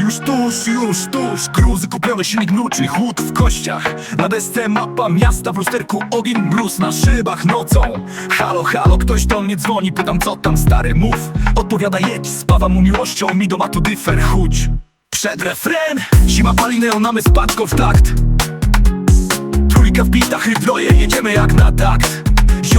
Już tuż, już tuż Gruzy kupione, silnik mruczy, chłód w kościach. Na desce mapa miasta, w lusterku ogień mróz. Na szybach nocą. Halo, halo, ktoś do mnie dzwoni, pytam co tam stary, mów. Odpowiada jedź, spawam mu miłością, mi do matu dyfer, chudź. Przed refren, zima pali neonamy z w takt. Trójka wbita, hydroje, jedziemy jak na takt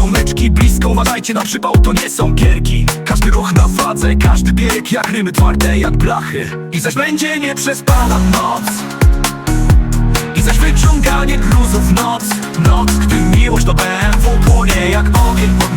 Ziomeczki blisko, uważajcie na przypał, to nie są gierki. Każdy ruch na wadze, każdy bieg jak rymy twarde jak blachy. I zaś będzie nieprzespana noc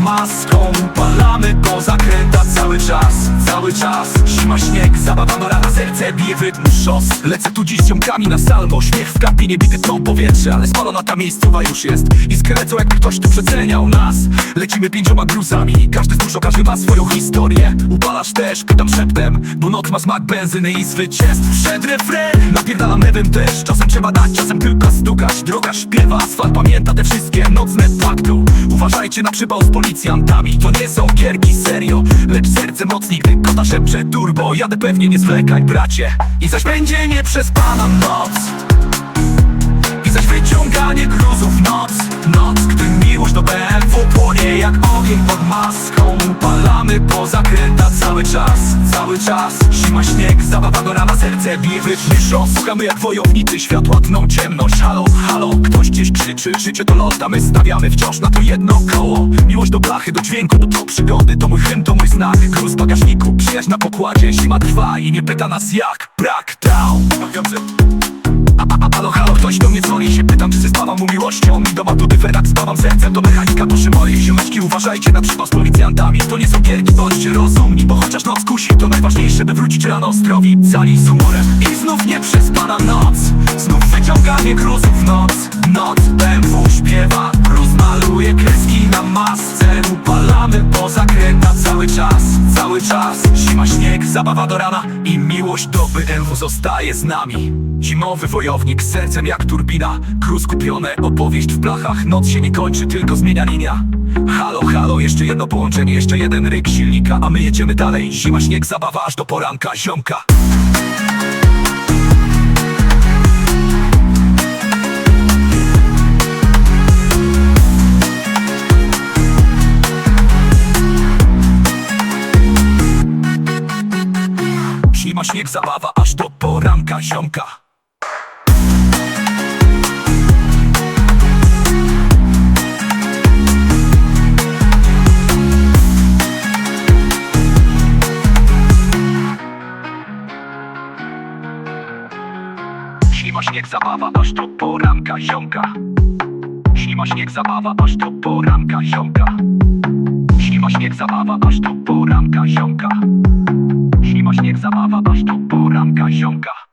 maską. Palamy po zakręta cały czas, cały czas. Zima, śnieg, zabawa ma rana, serce bije w rytm szos. Lecę tu dziś ziomkami na salmo Śmiech w kabinie, bity to powietrze Ale spalona ta miejscowa już jest. I skrecą jakby ktoś tu przeceniał nas. Lecimy pięcioma gruzami Każdy z dużo, każdy ma swoją historię. Upalasz też, pytam szeptem Bo noc ma smak benzyny i zwycięstw. Przed refren, napierdalam lewym też. Czasem trzeba dać, czasem tylko stukać. Droga śpiewa, asfalt pamięta te wszystkie nocne faktu. Uważajcie na przypał z policjantami. To nie są gierki, serio. Lecz serce mocniej, gdy kota szepcze turbo. Jadę pewnie, nie zwlekaj bracie. I zaś będzie nieprzespana noc. I zaś wyciąganie gruzów noc. Noc, gdy miłość do BMW płonie jak ogień pod maską Palamy po zakręta cały czas, cały czas. Zima, śnieg, zabawa do rana, serce bije w rytmie szos Słuchamy jak wojownicy, światła tną ciemność. Halo, halo, ktoś gdzieś krzyczy Życie to lot, a my stawiamy wciąż na to jedno koło. Miłość do blachy, do dźwięku, do, do przygody To mój hymn, to mój znak, gruz w bagażniku Przyjaźń na pokładzie, zima trwa i nie pyta nas jak. Brak down Uważajcie na przypał z policjantami To nie są gierki, bądźcie rozumni Bo chociaż noc kusi, to najważniejsze By wrócić rano zdrowi, cali z humorem I znów nie przespana noc. Znów wyciąganie gruzów w noc. Noc, BMW śpiewa cały czas Cały czas. Zima, śnieg, zabawa do rana I miłość do BMW zostaje z nami. Zimowy wojownik sercem jak turbina. Gruz kupione, opowieść w blachach. Noc się nie kończy, tylko zmienia linia. Halo, halo, jeszcze jedno połączenie Jeszcze jeden ryk silnika, a my jedziemy dalej. Zima, śnieg, zabawa aż do poranka, ziomka Zima, śnieg, zabawa aż do poranka, ziomka. Zima, śnieg, zabawa aż do poranka, ziomka. Zima, śnieg, zabawa aż do poranka, ziomka Zima, śnieg, zabawa aż do poranka, ziomka. Zima, śnieg, zabawa aż do poranka, ziomka